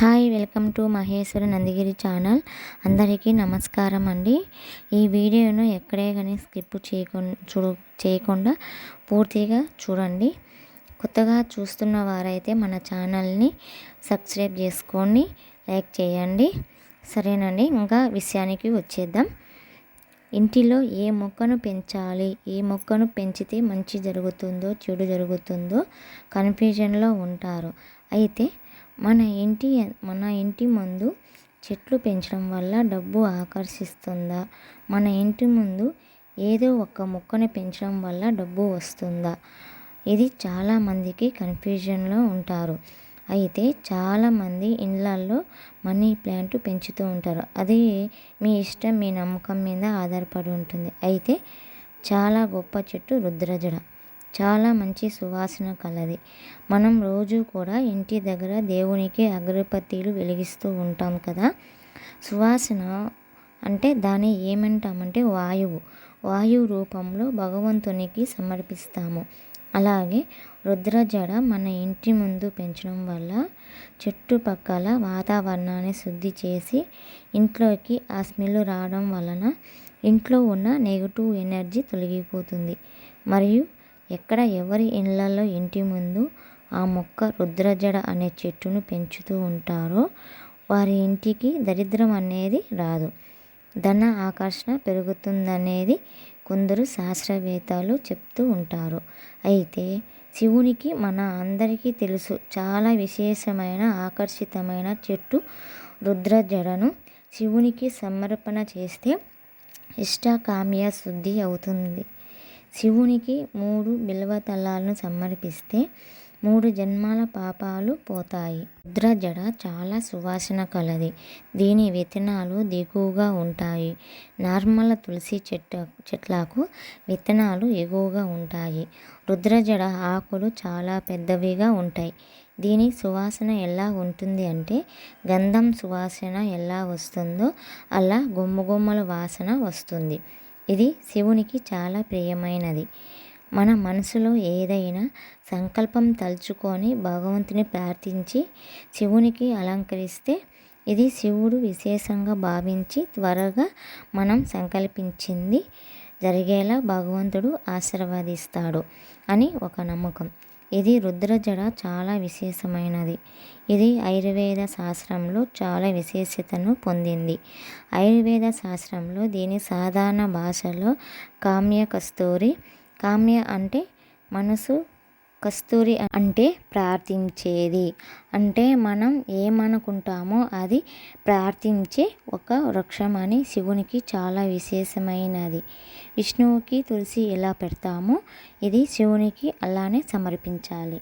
Hi welcome to Maheshwari Nandigiri channel. అందరికీ నమస్కారం అండి. ఈ వీడియోను ఎక్కడే కానీ స్కిప్ చేయకుండా చూడు చేయకుండా పూర్తిగా చూడండి. కొత్తగా చూస్తున్న వారైతే మన ఛానల్ని సబ్స్క్రైబ్ చేసుకొని లైక్ చేయండి. సరేనండి ఇంకా విషయానికి వచ్చేద్దాం. ఇంటిలో ఏ మొక్కను పెంచాలి? ఏ మొక్కను పెంచితే మంచి జరుగుతుందో చెడు జరుగుతుందో కన్ఫ్యూజన్లో ఉంటారు. అయితే మన ఇంటి మన ఇంటి ముందు చెట్లు పెంచడం వల్ల డబ్బు ఆకర్షిస్తుందా? మన ఇంటి ముందు ఏదో ఒక మొక్కను పెంచడం వల్ల డబ్బు వస్తుందా? ఇది చాలామందికి కన్ఫ్యూజన్లో ఉంటారు. అయితే చాలామంది ఇళ్ళల్లో మనీ ప్లాంట్ పెంచుతూ ఉంటారు. అది మీ ఇష్టం మీ నమ్మకం మీద ఆధారపడి ఉంటుంది. అయితే చాలా గొప్ప చెట్టు రుద్రజడ. చాలా మంచి సువాసన కలది. మనం రోజు కూడా ఇంటి దగ్గర దేవునికి అగరబత్తీలు వెలిగిస్తూ ఉంటాం కదా. సువాసన అంటే దాన్ని ఏమంటామంటే వాయువు. వాయువు రూపంలో భగవంతునికి సమర్పిస్తాము. అలాగే రుద్రజడ మన ఇంటి ముందు పెంచడం వల్ల చుట్టుపక్కల వాతావరణాన్ని శుద్ధి చేసి ఇంట్లోకి ఆ స్మెల్ రావడం వలన ఇంట్లో ఉన్న నెగిటివ్ ఎనర్జీ తొలగిపోతుంది. మరియు ఎక్కడ ఎవరి ఇళ్ళల్లో ఇంటి ముందు ఆ మొక్క రుద్రజడ అనే చెట్టును పెంచుతూ ఉంటారో వారి ఇంటికి దరిద్రం అనేది రాదు. ధన ఆకర్షణ పెరుగుతుందనేది కొందరు శాస్త్రవేత్తలు చెప్తూ ఉంటారు. అయితే శివునికి మన అందరికీ తెలుసు చాలా విశేషమైన ఆకర్షితమైన చెట్టు రుద్రజడను శివునికి సమర్పణ చేస్తే ఇష్టకామ్య శుద్ధి అవుతుంది. శివునికి మూడు బిల్వతలాలను సమర్పిస్తే మూడు జన్మాల పాపాలు పోతాయి. రుద్రజడ చాలా సువాసన కలది. దీని విత్తనాలు దిగువగా ఉంటాయి. నార్మల్ తులసి చెట్టు చెట్లకు విత్తనాలు ఎగువగా ఉంటాయి. రుద్రజడ ఆకులు చాలా పెద్దవిగా ఉంటాయి. దీని సువాసన ఎలా ఉంటుంది అంటే గంధం సువాసన ఎలా వస్తుందో అలా గుమ్మగుమ్మల వాసన వస్తుంది. ఇది శివునికి చాలా ప్రియమైనది. మన మనసులో ఏదైనా సంకల్పం తలుచుకొని భగవంతుని ప్రార్థించి శివునికి అలంకరిస్తే ఇది శివుడు విశేషంగా భావించి త్వరగా మనం సంకల్పించింది జరిగేలా భగవంతుడు ఆశీర్వదిస్తాడు అని ఒక నమ్మకం. ఇది రుద్రజడ చాలా విశేషమైనది. ఇది ఆయుర్వేద శాస్త్రంలో చాలా విశేషతను పొందింది. ఆయుర్వేద శాస్త్రంలో దీని సాధారణ భాషలో కామ్య కస్తూరి కామ్య అంటే మనసు కస్తూరి అంటే ప్రార్థించేది. అంటే మనం ఏమనుకుంటామో అది ప్రార్థించే ఒక వృక్షం అని శివునికి చాలా విశేషమైనది. విష్ణువుకి తులసి ఎలా పెడతామో ఇది శివునికి అలానే సమర్పించాలి.